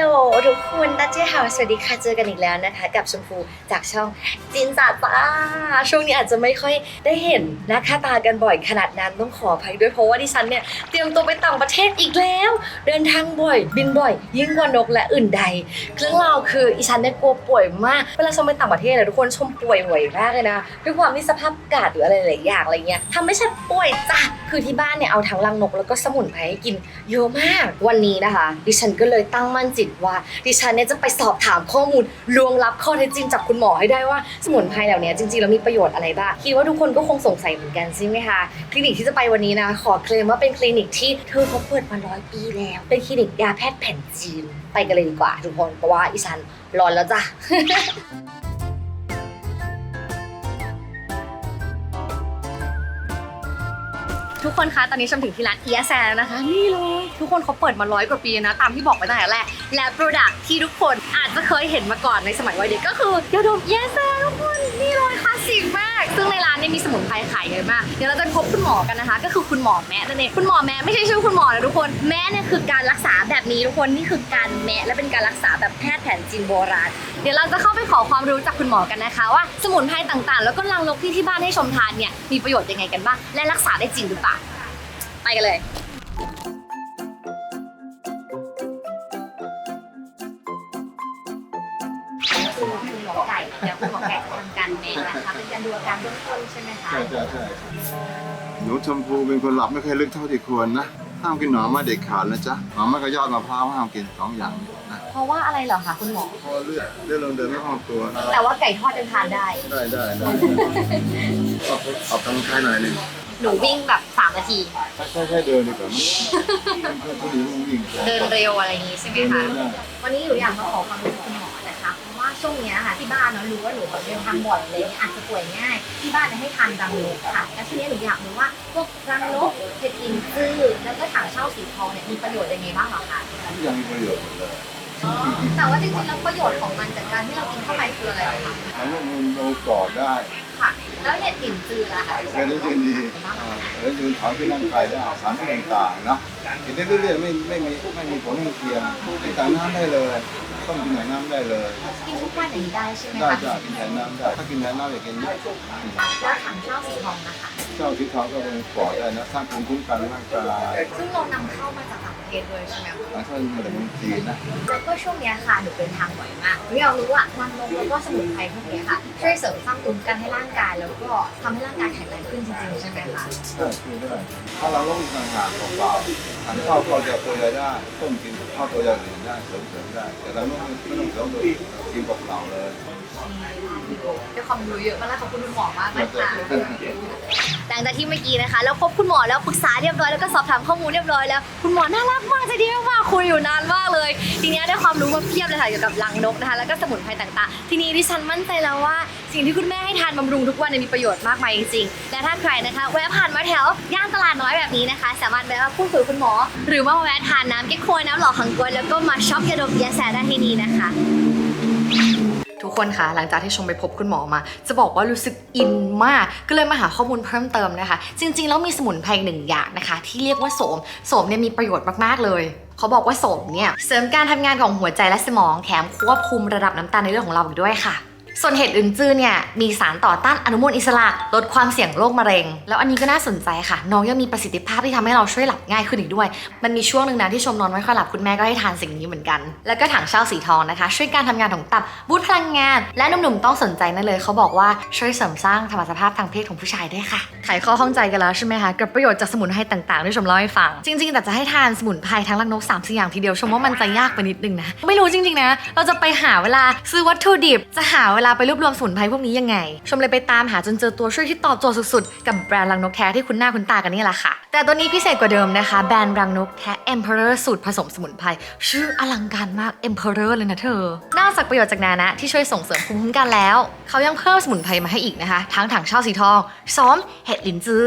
ลโหลทุกคนตาเจ้าหาสวัสดีค่ะเจอกันอีกแล้วนะคะ กับชมพูจากช่องจินจ่าจ้าช่วงนี้อาจจะไม่ค่อยได้เห็นหน้าค่าตากันบ่อยขนาดนั้นต้องขออภัยด้วยเพราะว่าดิฉันเนี่ยเตรียมตัวไปต่างประเทศอีกแล้ว เดินทางบ่อย บินบ่อย ยิ่งกว่านกและอื่นใดเรื่องราวคืออีฉันเนี่ยกลัวป่วยมากเวลาชมไปต่างประเทศเนี่ยทุกคนชมป่วยบ่อยมากเลยนะด้วยความที่สภาพอากาศหรืออะไรหลายอย่างอะไรเงี้ยทำให้ฉันป่วยจ้ะคือที่บ้านเนี่ยเอาทั้งรังนกแล้วก็สมุนไพรให้กินเยอะมากวันนี้นะคะ ดิฉันก็เลยตั้งมั่นจิตว่าดิฉันเนี่ยจะไปสอบถามข้อมูลลวงลับข้อเท็จจริงจากคุณหมอให้ได้ว่าสมุนไพรเหล่านี้จริงๆแล้วมีประโยชน์อะไรบ้างคิดว่าทุกคนก็คงสงสัยเหมือนกันใช่ไหมคะคลินิกที่จะไปวันนี้นะขอเคลมว่าเป็นคลินิกที่เธอเขาเปิดมาร้อยปีแล้ว เป็นคลินิกยาแพทย์แผนจีนไปกันเลยดีกว่าทุกคนเพราะว่าอิฉันร้อนแล้วจ้ะ ทุกคนคะ ตอนนี้ชมถึงที่ร้านเอียแซแล้วนะคะ นี่เลย ทุกคนเขาเปิดมาร้อยกว่าปีนะ ตามที่บอกไปตั้งแต่แรก และโปรดักที่ทุกคนอาจจะเคยเห็นมาก่อนในสมัยวัยเด็กก็คือยาดมเอียแซทุกคน นี่เลย ซึ่งในร้านเนี่ยมีสมุนไพรขายเยอะมาก เดี๋ยวเราจะพบคุณหมอกันนะคะ ก็คือคุณหมอแมะนั่นเอง คุณหมอแมะไม่ใช่ชื่อคุณหมอนะทุกคน แมะเนี่ยคือการรักษาแบบนี้ทุกคน นี่คือการแมะและเป็นการรักษาแบบแพทย์แผนจีนโบราณ เดี๋ยวเราจะเข้าไปขอความรู้จากคุณหมอกันนะคะ ว่าสมุนไพรต่างๆ แล้วก็รังนกที่ที่บ้านให้ชมทานเนี่ยมีประโยชน์ยังไงกันบ้าง และรักษาได้จริงหรือเปล่า ไปกันเลย คือคุณหมอไก่เดี๋ยวคุณหมอไก่จะทำการแมะนะคะเป็นการดูอาการเบื้องต้นใช่ไหมคะใช่ใช่ใช่หนูชมพูเป็นคนหลับไม่เคยลึกเท่าที่ควรนะห้ามกินหน่อไม้เด็ดขาดนะจ๊ะหน่อไม้กับยอดมะพร้าวห้ามกินสองอย่างนี้นะเพราะว่าอะไรเหรอคะคุณหมอเพราะเลือดเลือดลงเดินไม่คล่องตัวนะแต่ว่าไก่ทอดยังทานได้ ได้ได้ได้ออกออกกำลังกายหน่อยหนึ่งหนูวิ่งแบบ3นาทีใช่ใช่เดินดีกว่ามั้งเพื่อนผู้หญิงวิ่งเดินเร็วอะไรอย่างงี้ใช่ไหมเดินคะได้วันนี้หนูอยากมาขอความรู้จากคุณหมอ ช่วงเนี้ยค่ะที่บ้านเนาะรู้ว่าหนูแบบเดินทางบ่อยอะไรเงี้ยอาจจะป่วยง่าย ที่บ้านเนี่ยให้ทานรังนกค่ะแล้วทีเนี้ยหนูอยากรู้ว่าพวกรังนกเห็ดลินจื้อแล้วก็ถังเช่าสีทองเนี่ยมีประโยชน์ยังไงบ้างเหรอคะทุกอย่างมีประโยชน์หมดเลยอ๋อแต่ว่าจริงๆแล้วประโยชน์ของมันจากการที่เรากินเข้าไปคืออะไรคะทำให้มันเรากอดได้ค่ะ แล้วเห็ดลินจื้อล่ะคะแค่นี้ก็ดีอ่าแล้วดูถอนที่ร่างกายได้สารต่างๆนะกินได้เรื่อยๆไม่ไม่มีไม่มีผลข้างเคียงกินแต่น้ำได้เลย ต้มกินแต่น้ำได้เลยกินทุกวันอย่างนี้ได้ใช่ไหมได้คะจ้ะกินแทนน้ำได้ ถ้ากินแทนน้ำอย่ากินเยอะแล้วถังเช่าสีทองนะคะเจ้าที่เขาก็เป็นปอดได้นะสร้างภูมิคุ้มกันร่างกายซึ่งเรานำเข้ามาจากต่างประเทศด้วยใช่ไหมคะ หลังจากมาจากเมืองจีนนะแล้วก็ช่วงเนี้ยค่ะหนูเดินทางบ่อยมากหนูอยากรู้ว่ารังนกแล้วก็สมุนไพรพวกเนี้ยค่ะ ช่วยเสริมสร้างภูมิคุ้มกันให้ร่างกายแล้วก็ทำให้ร่างกายแข็งแรงขึ้นจริงๆใช่ไหมคะใช่ช่วยได้ ถ้าเราลดต่างหากเปล่าๆทานข้าวก็จะตัวใหญ่ได้ต้มกิน ข้าวตัวใหญ่อื่นได้เสริมๆได้ แต่เราไม่ต้องไม่ต้องเสริมตัวกินเปล่าๆเลยได้ความรู้เยอะมากแล้วขอบคุณคุณหมอมากนะคะ หลังจากที่เมื่อกี้นะคะ แล้วพบคุณหมอแล้วปรึกษาเรียบร้อยแล้วก็สอบถามข้อมูลเรียบร้อยแล้ว คุณหมอน่ารักมากใจดีมากๆคุยอยู่นานมากเลย ทีนี้ได้ความรู้มาเพียบเลยค่ะเกี่ยวกับรังนกนะคะแล้วก็สมุนไพรต่างๆ ทีนี้ดิฉันมั่นใจแล้วว่า สิ่งที่คุณแม่ให้ทานบำรุงทุกวันเนี่ยมีประโยชน์มากมายจริงๆและถ้าใครนะคะแวะผ่านมาแถวย่านตลาดน้อยแบบนี้นะคะ สามารถแวะมาพูดคุยกับคุณหมอ หรือว่ามาแวะทานน้ำเก๊กควยน้ำหล่อหังกวยแล้วก็มาช็อปยาดมยาแสได้ที่นี่นะคะ ทุกคนคะหลังจากที่ชมไปพบคุณหมอมา จะบอกว่ารู้สึกอินมาก ก็เลยมาหาข้อมูลเพิ่มเติมนะคะ จริง ๆ แล้วมีสมุนไพรหนึ่งอย่างนะคะ ที่เรียกว่าโสม โสมเนี่ยมีประโยชน์มากๆเลยเขาบอกว่าโสมเนี่ยเสริมการทำงานของหัวใจและสมองแถมควบคุมระดับน้ำตาลในเลือดของเราอีกด้วยค่ะ ส่วนเห็ดอื่นจื้อเนี่ยมีสารต่อต้านอนุมูลอิสระลดความเสี่ยงโรคมะเร็ง แล้วอันนี้ก็น่าสนใจค่ะ น้องยังมีประสิทธิภาพที่ทำให้เราช่วยหลับง่ายขึ้นอีกด้วย มันมีช่วงหนึ่งนะที่ชมนอนไม่ค่อยหลับคุณแม่ก็ให้ทานสิ่งนี้เหมือนกัน แล้วก็ถังเช่าสีทองนะคะ ช่วยการทำงานของตับบูตพลังงาน และหนุ่มๆต้องสนใจนั่นเลยเขาบอกว่าช่วยเสริมสร้างธรรมสภาพทางเพศของผู้ชายด้วยค่ะไขข้อข้องใจกันแล้วใช่ไหมคะกับประโยชน์จากสมุนไพรต่างๆที่ชมเล่าให้ฟัง จริงๆแต่จะให้ทานสมุนไพรทั้งรังนก3ามสี่อย่างทีเดียวชมว่ามันจะยากไปนิดนึงนะไม่รู้จริงๆนะเราจะไปหาเวลาซื้อวัตถุดิบจะหาเวลาไปรวบรวมสมุนไพรพวกนี้ยังไง ชมเลยไปตามหาจนเจอตัวช่วยที่ตอบโจทย์สุดๆ กับแบรนด์รังนกแท้ที่คุณหน้าคุณตากันนี่แหละค่ะ แต่ตัวนี้พิเศษกว่าเดิมนะคะ แบรนด์รังนกแท้ Emperor สูตรผสมสมุนไพรชื่ออลังการมาก Emperor เลยนะเธอนอกจากประโยชน์จากนานะ ที่ช่วยส่งเสริมภูมิคุ้มกันแล้ว เขายังเพิ่มสมุนไพรมาให้อีกนะคะ ทั้งถังเช่าสีทองซ้อมเห็ดลินจือ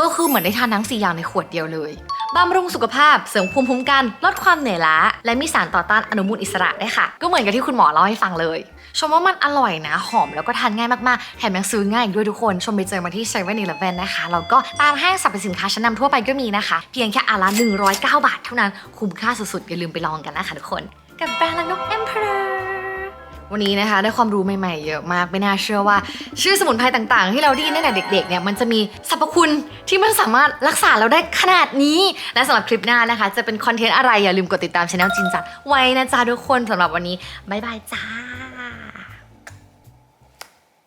ก็คือเหมือนได้ทานทั้ง4อย่างในขวดเดียวเลย บำรุงสุขภาพ เสริมภูมิคุ้มกัน ลดความเหนื่อยล้า และมีสารต่อต้านอนุมูลอิสระได้ค่ะ ก็เหมือนกับที่คุณหมอเล่าให้ฟังเลย ชมว่ามันอร่อยนะ หอมแล้วก็ทานง่ายมากๆ แถมยังซื้อง่ายอีกด้วยทุกคน ชมไปเจอมาที่เซเว่นอนนะคะ แล้วก็ตามห้างสรรพสินค้าชั้นนำทั่วไปก็มีนะคะ เพียงแค่อาละ109 บาท เท่านั้น คุ้มค่าสุดๆ อย่าลืมไปลองกันนะคะทุกคน กับแบรนด์ลังนก วันนี้นะคะได้ความรู้ใหม่ๆเยอะมากไม่น่าเชื่อว่า ชื่อสมุนไพรต่างๆ ที่เราได้ยินตั้งแต่เด็กๆเนี่ยมันจะมีสรรพคุณที่มันสามารถรักษาเราได้ขนาดนี้ และสำหรับคลิปหน้านะคะ จะเป็นคอนเทนต์อะไรอย่าลืมกดติดตามช anel จินจัดไว้นะจ๊ะทุกคนสำหรับวันนี้บ๊ายบายจ้า